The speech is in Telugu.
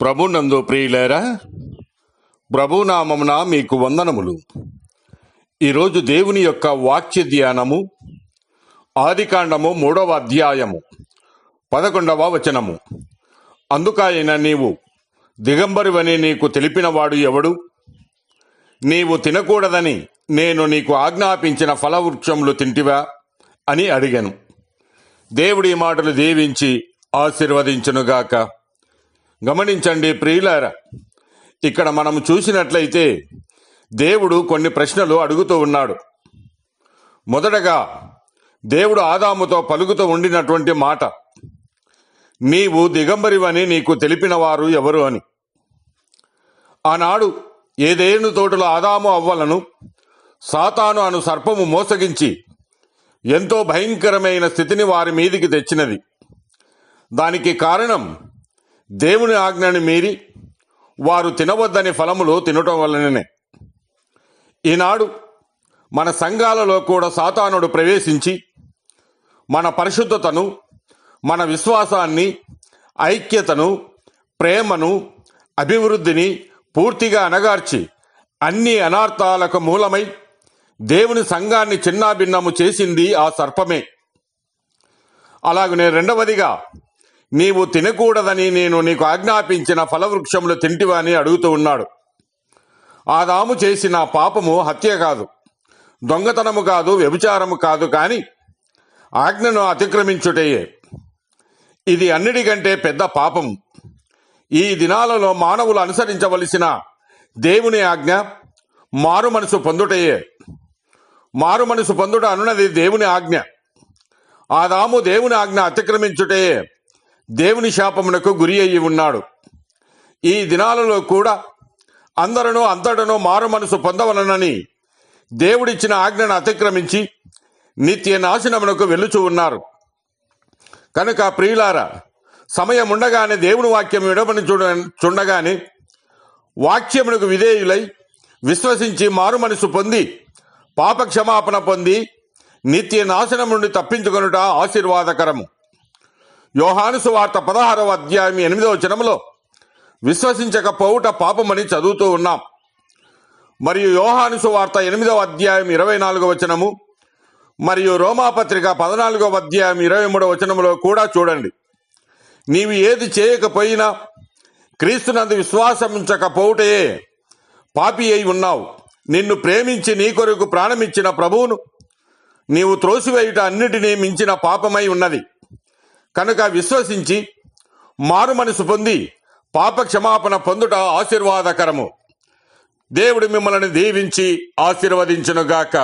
ప్రభునందు ప్రియులేరా ప్రభునామమున మీకు వందనములు. ఈరోజు దేవుని యొక్క వాక్య ధ్యానము ఆదికాండము మూడవ అధ్యాయము పదకొండవ వచనము. అందుకైనా నీవు దిగంబరివని నీకు తెలిపినవాడు ఎవడు? నీవు తినకూడదని నేను నీకు ఆజ్ఞాపించిన ఫలవృక్షములు తింటివా అని అడిగాను. దేవుడి మాటలు దీవించి ఆశీర్వదించునుగాక. గమనించండి ప్రియులార ఇక్కడ మనం చూసినట్లయితే దేవుడు కొన్ని ప్రశ్నలు అడుగుతూ ఉన్నాడు. మొదటగా దేవుడు ఆదాముతో పలుకుతూ ఉండినటువంటి మాట నీవు దిగంబరివని నీకు తెలిపిన వారు ఎవరు అని. ఆనాడు ఏదేను తోటలో ఆదాము అవ్వలను సాతాను అను సర్పము మోసగించి ఎంతో భయంకరమైన స్థితిని వారి మీదికి తెచ్చినది. దానికి కారణం దేవుని ఆజ్ఞని మీరి వారు తినవద్దని ఫలములు తినటం వలననే. ఈనాడు మన సంఘాలలో కూడా సాతానుడు ప్రవేశించి మన పరిశుద్ధతను మన విశ్వాసాన్ని ఐక్యతను ప్రేమను అభివృద్ధిని పూర్తిగా అనగార్చి అన్ని అనార్థాలకు మూలమై దేవుని సంఘాన్ని చిన్నాభిన్నము చేసింది ఆ సర్పమే. అలాగనే రెండవదిగా నీవు తినకూడదని నేను నీకు ఆజ్ఞాపించిన ఫలవృక్షములు తింటివా అని అడుగుతూ ఉన్నాడు. ఆదాము చేసిన పాపము హత్య కాదు. దొంగతనము కాదు వ్యభిచారము కాదు కాని ఆజ్ఞను అతిక్రమించుటయే. ఇది అన్నిటికంటే పెద్ద పాపం. ఈ దినాలలో మానవులు అనుసరించవలసిన దేవుని ఆజ్ఞ మారు మనసు పొందుటయే. మారు మనసు పొందుట అనున్నది దేవుని ఆజ్ఞ. ఆదాము దేవుని ఆజ్ఞ అతిక్రమించుటయే. దేవుని శాపమునకు గురి అయి ఉన్నాడు. ఈ దినాలలో కూడా అందరూ అంతటను మారు మనసు పొందవలనని దేవుడిచ్చిన ఆజ్ఞను అతిక్రమించి నిత్య నాశనమునకు వెలుచు ఉన్నారు. కనుక ప్రియులారా సమయం ఉండగానే దేవుని వాక్యం విడవని చూడ చూడగానే వాక్యమునకు విధేయులై విశ్వసించి మారు మనసు పొంది పాప క్షమాపణ పొంది నిత్య నాశనం నుండి తప్పించుకొనుట ఆశీర్వాదకరము. యోహాను సువార్త పదహారవ అధ్యాయం ఎనిమిదవ వచనములో విశ్వసించకపోవుట పాపమని చదువుతూ ఉన్నాం. మరియు యోహాను సువార్త ఎనిమిదవ అధ్యాయం ఇరవై నాలుగవ వచనము మరియు రోమాపత్రిక పద్నాలుగవ అధ్యాయం ఇరవై మూడవ వచనములో కూడా చూడండి. నీవు ఏది చేయకపోయినా క్రీస్తునందు విశ్వాసం ఉంచకపోవుటయే. పాపి అయి ఉన్నావు. నిన్ను ప్రేమించి నీ కొరకు ప్రాణమిచ్చిన ప్రభువును నీవు త్రోసివేయుట అన్నిటినీ మించిన పాపమై ఉన్నది. కనుక విశ్వసించి మారు మనసు పొంది పాప క్షమాపణ పొందుట ఆశీర్వాదకరము. దేవుడు మిమ్మల్ని దీవించి ఆశీర్వదించునుగాక.